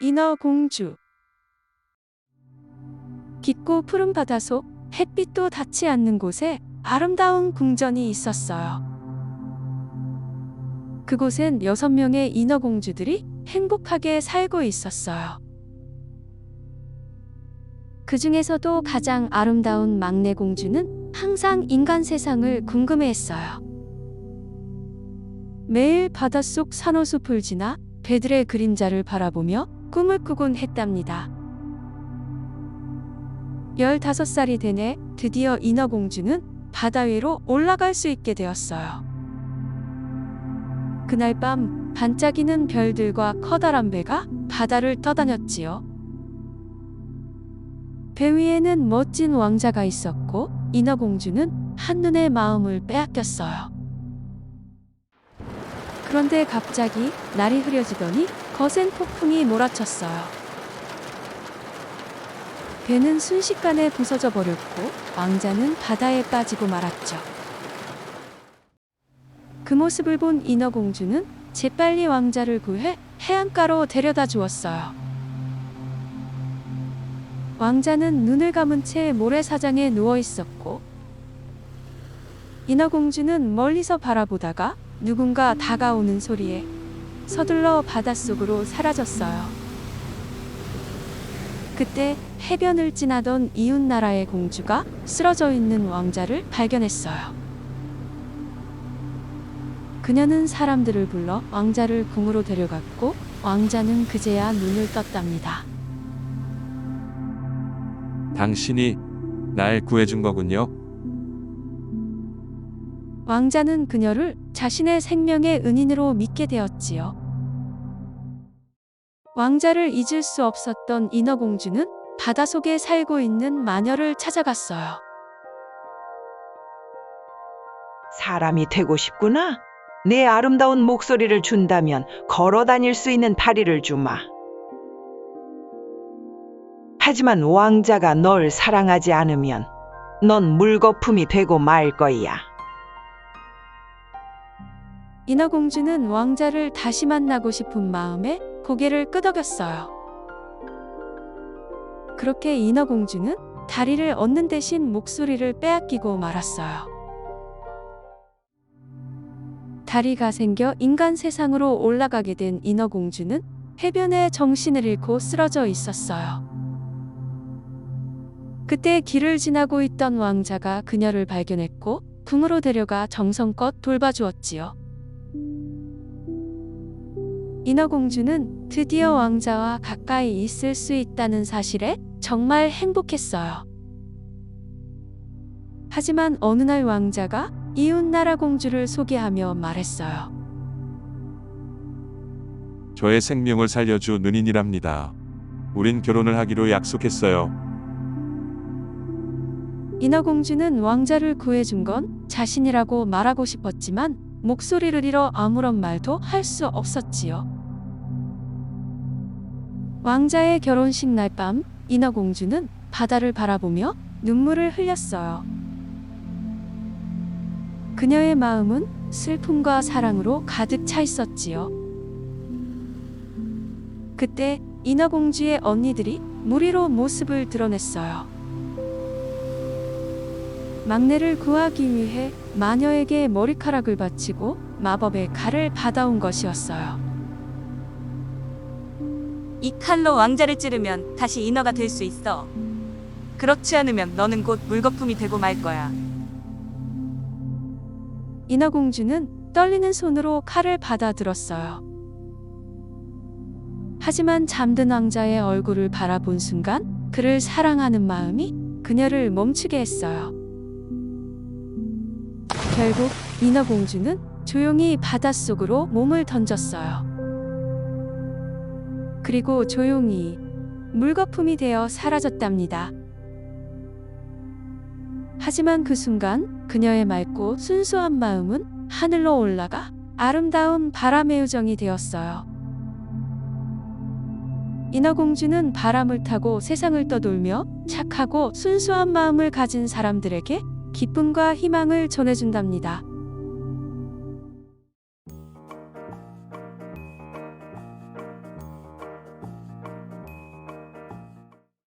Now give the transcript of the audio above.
인어공주 깊고 푸른 바다 속 햇빛도 닿지 않는 곳에 아름다운 궁전이 있었어요. 그곳엔 여섯 명의 인어공주들이 행복하게 살고 있었어요. 그 중에서도 가장 아름다운 막내 공주는 항상 인간 세상을 궁금해했어요. 매일 바닷속 산호숲을 지나 배들의 그림자를 바라보며 꿈을 꾸곤 했답니다. 15살이 되네 드디어 인어공주는 바다 위로 올라갈 수 있게 되었어요. 그날 밤 반짝이는 별들과 커다란 배가 바다를 떠다녔지요. 배 위에는 멋진 왕자가 있었고 인어공주는 한눈에 마음을 빼앗겼어요. 그런데 갑자기 날이 흐려지더니 거센 폭풍이 몰아쳤어요. 배는 순식간에 부서져 버렸고 왕자는 바다에 빠지고 말았죠. 그 모습을 본 인어공주는 재빨리 왕자를 구해 해안가로 데려다 주었어요. 왕자는 눈을 감은 채 모래사장에 누워 있었고 인어공주는 멀리서 바라보다가 누군가 다가오는 소리에 서둘러 바닷속으로 사라졌어요. 그때 해변을 지나던 이웃 나라의 공주가 쓰러져 있는 왕자를 발견했어요. 그녀는 사람들을 불러 왕자를 궁으로 데려갔고 왕자는 그제야 눈을 떴답니다. 당신이 날 구해준 거군요. 왕자는 그녀를 자신의 생명의 은인으로 믿게 되었지요. 왕자를 잊을 수 없었던 인어공주는 바닷속에 살고 있는 마녀를 찾아갔어요. 사람이 되고 싶구나. 내 아름다운 목소리를 준다면 걸어 다닐 수 있는 다리를 주마. 하지만 왕자가 널 사랑하지 않으면 넌 물거품이 되고 말 거야. 인어공주는 왕자를 다시 만나고 싶은 마음에 고개를 끄덕였어요. 그렇게 인어공주는 다리를 얻는 대신 목소리를 빼앗기고 말았어요. 다리가 생겨 인간 세상으로 올라가게 된 인어공주는 해변에 정신을 잃고 쓰러져 있었어요. 그때 길을 지나고 있던 왕자가 그녀를 발견했고 궁으로 데려가 정성껏 돌봐주었지요. 인어공주는 드디어 왕자와 가까이 있을 수 있다는 사실에 정말 행복했어요. 하지만 어느 날 왕자가 이웃나라 공주를 소개하며 말했어요. 저의 생명을 살려준 은인이랍니다. 우린 결혼을 하기로 약속했어요. 인어공주는 왕자를 구해준 건 자신이라고 말하고 싶었지만 목소리를 잃어 아무런 말도 할 수 없었지요. 왕자의 결혼식 날 밤 인어공주는 바다를 바라보며 눈물을 흘렸어요. 그녀의 마음은 슬픔과 사랑으로 가득 차 있었지요. 그때 인어공주의 언니들이 무리로 모습을 드러냈어요. 막내를 구하기 위해 마녀에게 머리카락을 바치고 마법의 칼을 받아온 것이었어요. 이 칼로 왕자를 찌르면 다시 인어가 될 수 있어. 그렇지 않으면 너는 곧 물거품이 되고 말 거야. 인어공주는 떨리는 손으로 칼을 받아들었어요. 하지만 잠든 왕자의 얼굴을 바라본 순간 그를 사랑하는 마음이 그녀를 멈추게 했어요. 결국 인어공주는 조용히 바닷속으로 몸을 던졌어요. 그리고 조용히 물거품이 되어 사라졌답니다. 하지만 그 순간 그녀의 맑고 순수한 마음은 하늘로 올라가 아름다운 바람의 요정이 되었어요. 인어공주는 바람을 타고 세상을 떠돌며 착하고 순수한 마음을 가진 사람들에게 기쁨과 희망을 전해준답니다.